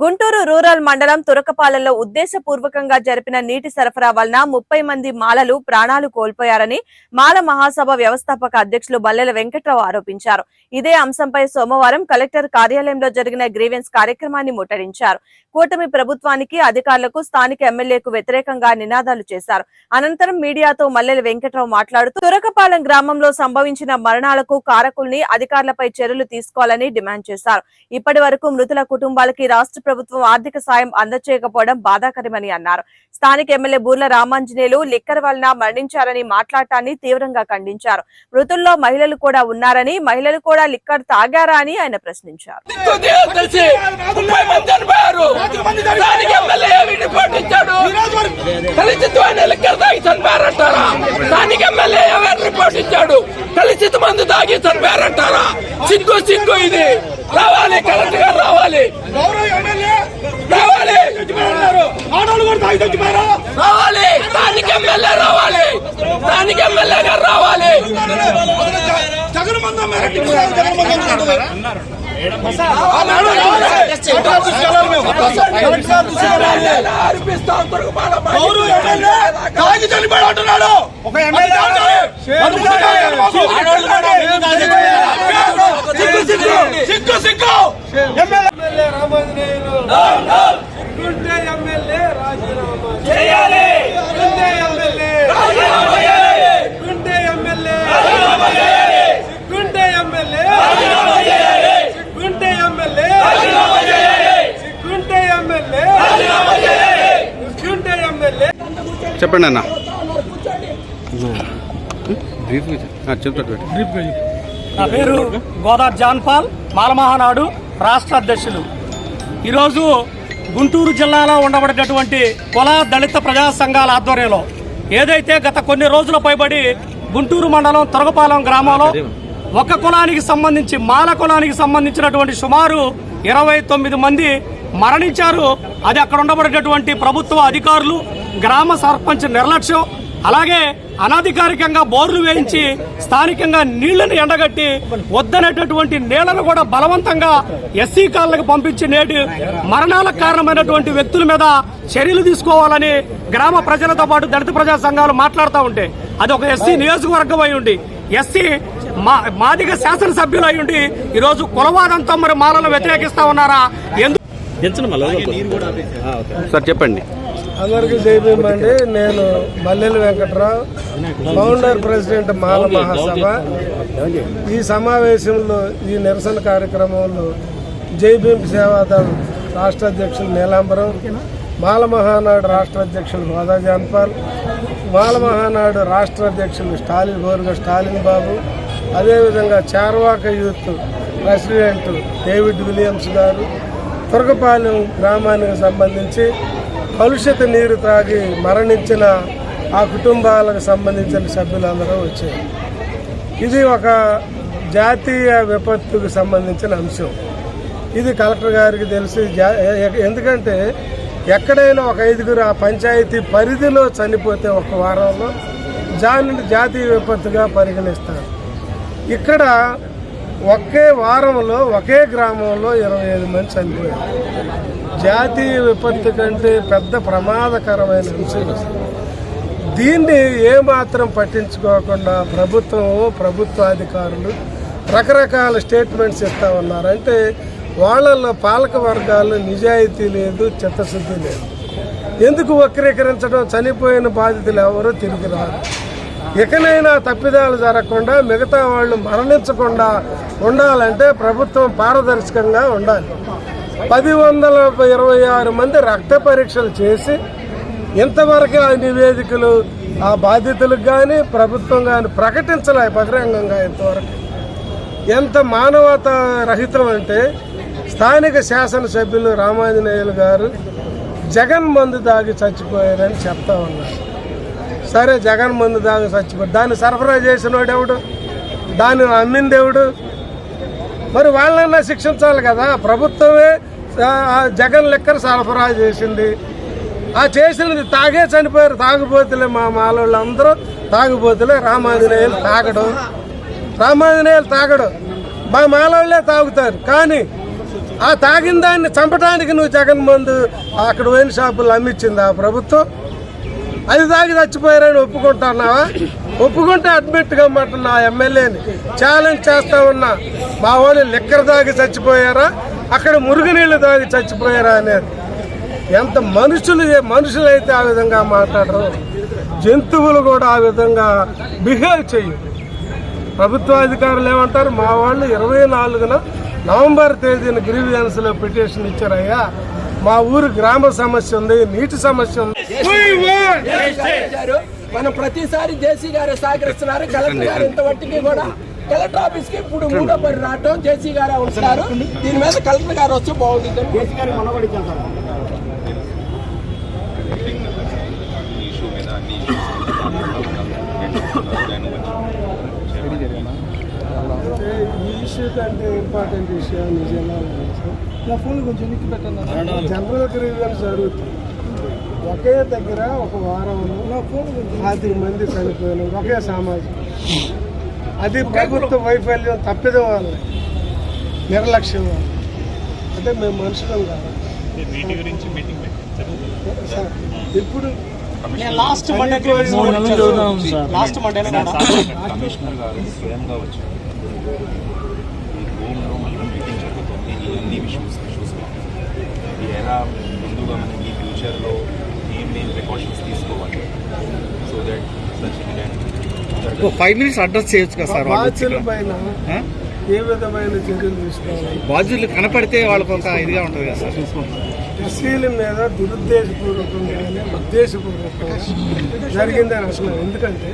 Guntur rural మండలం తురకపాలెంలో ఉద్దేశపూర్వకంగా జరిపిన నీటి సరఫరా వలన ముప్పై మంది మాలలు ప్రాణాలు కోల్పోయారని మాల మహాసభ వ్యవస్థాపక అధ్యక్షులు బల్లెల వెంకట్రావు ఆరోపించారు. ఇదే అంశంపై సోమవారం కలెక్టర్ కార్యాలయంలో జరిగిన గ్రీవెన్స్ కార్యక్రమాన్ని ముట్టడించారు. కూటమి ప్రభుత్వానికి అధికారులకు స్థానిక ఎమ్మెల్యేకు వ్యతిరేకంగా నినాదాలు చేశారు. అనంతరం మీడియాతో మల్లెల వెంకట్రావు మాట్లాడుతూ తురకపాలెం గ్రామంలో సంభవించిన మరణాలకు కారకుల్ని అధికారులపై చర్యలు తీసుకోవాలని డిమాండ్ చేశారు. ఇప్పటి వరకు మృతుల కుటుంబాలకి రాష్ట్ర ప్రభుత్వం ఆర్థిక సాయం అందచేయకపోవడం బాధాకరమని అన్నారు. స్థానిక ఎమ్మెల్యే బూర్ల రామాంజనేయులు లిక్కర్ వలన మరణించారని మాట్లాడటాన్ని తీవ్రంగా ఖండించారు. మృతుల్లో మహిళలు కూడా ఉన్నారని మహిళలు కూడా లిక్కర్ తాగారా అని ఆయన ప్రశ్నించారు. మంది తాగి చనిపోయారంటారా సిగ్గు సిగ్గు ఇది. రావాలి కరెక్ట్గా రావాలి. రావాలి. కూడా దానికి ఎమ్మెల్యే రావాలి. దానికి ఎమ్మెల్యే గారు రావాలి. జగన్ మందం రెడ్డి జగన్ మందం ఆ మేడం రావాలి. కలెక్టర్ తీసుకెళ్ళాలి మేము. కలెక్టర్ తీసుకెళ్ళాలి. అర్పిస్తాం తురుగుపాలెం గౌరవ ఎమ్మెల్యే తాగి చనిపోయాడు ఒక ఎమ్మెల్యే రామాంజనేయులు సిగ్గుంటే ఎమ్మెల్యే రాజీనామా చేయాలి సిగ్గుంటే ఎమ్మెల్యే సిగ్గుంటే ఎమ్మెల్యే సిగ్గుంటే ఎమ్మెల్యే సిగ్గుంటే ఎమ్మెల్యే సిగ్గుంటే ఎమ్మెల్యే సిగ్గుంటే ఎమ్మెల్యే చెప్పండి అన్న. నా పేరు గోదార్ జాన్పాల్ మాలమహానాడు రాష్ట్ర అధ్యక్షులు. ఈరోజు గుంటూరు జిల్లాలో ఉండబడేటటువంటి కుల దళిత ప్రజా సంఘాల ఆధ్వర్యంలో ఏదైతే గత కొన్ని రోజుల పైబడి గుంటూరు మండలం తొరగపాలెం గ్రామంలో ఒక కులానికి సంబంధించి మాల కులానికి సంబంధించినటువంటి సుమారు ఇరవై తొమ్మిది మంది మరణించారు. అది అక్కడ ఉండబడేటటువంటి ప్రభుత్వ అధికారులు గ్రామ సర్పంచ్ నిర్లక్ష్యం అలాగే అనధికారికంగా బోర్లు వేయించి స్థానికంగా నీళ్ళను ఎండగట్టి వద్దనేటటువంటి నీళ్ళను కూడా బలవంతంగా ఎస్సీ కాళ్ళకు పంపించి నేటి మరణాలకు కారణమైనటువంటి వ్యక్తుల మీద చర్యలు తీసుకోవాలని గ్రామ ప్రజలతో పాటు దళిత ప్రజా సంఘాలు మాట్లాడుతూ ఉంటే అది ఒక ఎస్సీ నియోజకవర్గం అయి ఉండి ఎస్సీ మా మాదిగ శాసనసభ్యులు అయి ఉండి ఈరోజు కులవాదంతో మరి మాలను వ్యతిరేకిస్తా ఉన్నారా? ఎందుకు సార్ చెప్పండి. అందరికీ జైభీమ్ అండి నేను మల్లెల వెంకట్రావు ఫౌండర్ ప్రెసిడెంట్ మాల మహాసభ. ఈ సమావేశంలో ఈ నిరసన కార్యక్రమంలో జైభీమ్ సేవాదళ్ రాష్ట్ర అధ్యక్షులు నీలాంబరం మాల మహానాడు రాష్ట్ర అధ్యక్షులు హోదా జాన్పాల్ మాల మహానాడు రాష్ట్ర అధ్యక్షులు స్టాలిన్ బోరుగా స్టాలిన్ బాబు అదేవిధంగా Charvaka youth president David Williams garu Turakapalem గ్రామానికి సంబంధించి కలుషిత నీరు తాగి మరణించిన ఆ కుటుంబాలకు సంబంధించిన సభ్యులందరూ వచ్చారు. ఇది ఒక జాతీయ విపత్తుకు సంబంధించిన అంశం. ఇది కలెక్టర్ గారికి తెలిసి జా- ఎందుకంటే ఎక్కడైనా ఒక ఐదుగురు ఆ పంచాయతీ పరిధిలో చనిపోతే ఒక వారంలో దానిని జాతీయ విపత్తుగా పరిగణిస్తారు. ఇక్కడ ఒకే వారంలో ఒకే గ్రామంలో ఇరవై ఐదు మంది చనిపోయారు. జాతీయ విపత్తు కంటే పెద్ద ప్రమాదకరమైన విషయం దీన్ని ఏమాత్రం పట్టించుకోకుండా ప్రభుత్వం ప్రభుత్వ అధికారులు రకరకాల స్టేట్మెంట్స్ ఇస్తా ఉన్నారు. అంటే వాళ్ళల్లో పాలక వర్గాలు నిజాయితీ లేదు చిత్తశుద్ధి లేదు. ఎందుకు వక్రీకరించడం? చనిపోయిన బాధితులు ఎవరో తిరిగి రారు. ఇకనైనా తప్పిదాలు జరగకుండా మిగతా వాళ్ళు మరణించకుండా ఉండాలంటే ప్రభుత్వం పారదర్శకంగా ఉండాలి. పది వందల ఇరవై ఆరు మంది రక్త పరీక్షలు చేసి ఇంతవరకు ఆ నివేదికలు ఆ బాధితులకు కానీ ప్రభుత్వం కానీ ప్రకటించలే బహిరంగంగా ఇంతవరకు. ఎంత మానవత రహితం అంటే స్థానిక శాసనసభ్యులు రామాంజనేయులు గారు జగన్ మందు దాగి చచ్చిపోయారని చెప్తా ఉన్నారు. సరే జగన్ మందు దాగి చచ్చిపోయారు దాన్ని సరఫరా చేసినోడెవడు? దాన్ని అమ్మింది ఎవడు మరి వాళ్ళన్నా శిక్షించాలి కదా. ప్రభుత్వమే ఆ, జగన్ లెక్కర్ సరఫరా చేసింది. ఆ చేసినది తాగే చనిపోయారు. తాగుబోతులే మా మాలోళ్ళు అందరూ తాగుబోతులే రామాంజనేయులు తాగడం. రామాంజనేయులు తాగడం. మా మాలోళ్ళే తాగుతారు. కానీ ఆ తాగిన దాన్ని చంపడానికి నువ్వు జగన్ మందు అక్కడ వైన్ షాపులు అమ్మించింది ఆ ప్రభుత్వం. అది తాగి చచ్చిపోయారని ఒప్పుకుంటున్నావా? ఒప్పుకుంటే అడ్మిట్ కమ్మంటున్నా ఆ ఎమ్మెల్యేని ఛాలెంజ్ చేస్తా ఉన్నా. మా వాళ్ళు లిక్కర్ తాగి చచ్చిపోయారా? అక్కడ మురుగునీళ్ళు తాగి చచ్చిపోయారా అనేది ఎంత మనుషులు మనుషులు అయితే ఆ విధంగా మాట్లాడరు జంతువులు కూడా ఆ విధంగా బిహేవ్ చేయరు. ప్రభుత్వ అధికారులు ఏమంటారు? మా వాళ్ళు ఇరవై నాలుగున నవంబర్ తేదీన గ్రీవియన్స్లో పిటిషన్ ఇచ్చారయ్యా. మా ఊరు గ్రామ సమస్య ఉంది నీటి సమస్య ఉంది. మనం ప్రతిసారి జేసీ గారు సహకరిస్తున్నారు కలెక్టర్ గారు ఇంతవరకు కూడా కలెక్టర్ ఆఫీస్కి ఇప్పుడు మూడో పని రావటం జేసీ గారు ఉంటున్నారు దీని మీద కలెక్టర్ గారు వస్తే బాగుంటుంది. అంటే ఈ ఇష్యూ కంటే ఇంపార్టెంట్ ఇష్యూ నిజంగా. నా ఫోన్ కొంచెం ఎన్నికి పెట్టండి జనరల్ గ్రీవియన్స్ జరుగుతుంది ఒకే దగ్గర ఒక వారంలో పాతిక మంది చనిపోయిన ఒకే సామాజిక. అది ప్రభుత్వ వైఫల్యం తప్పిదం వల్ల నిర్లక్ష్యం అంటే మేము మనుషులం కాదు. సార్ ఇప్పుడు last Monday last Monday commissioner garu స్వయంగా వచ్చారు ఈ రూమ్లో మళ్ళీ మీటింగ్ జరుగుతుంది ఈ అన్ని ఇష్యూస్ చూసుకోవాలి ఈ ఎలా ముందుగా మనం ఈ ఫ్యూచర్లో ఏమేమి ప్రికాషన్స్ తీసుకోవాలి so that such five minutes address చేయొచ్చు కదా సార్ వాళ్ళు బాధ్యుల. పైన? ఏ విధమైన చర్యలు తీసుకోవాలి బాధ్యులు కనపడితే వాళ్ళకి ఒక ఇదిగా ఉంటుంది కదా సార్ ఎస్సీల మీద దురుద్దేశపూర్వకంగానే ఉద్దేశపూర్వకంగా జరిగిందని అసలు ఎందుకంటే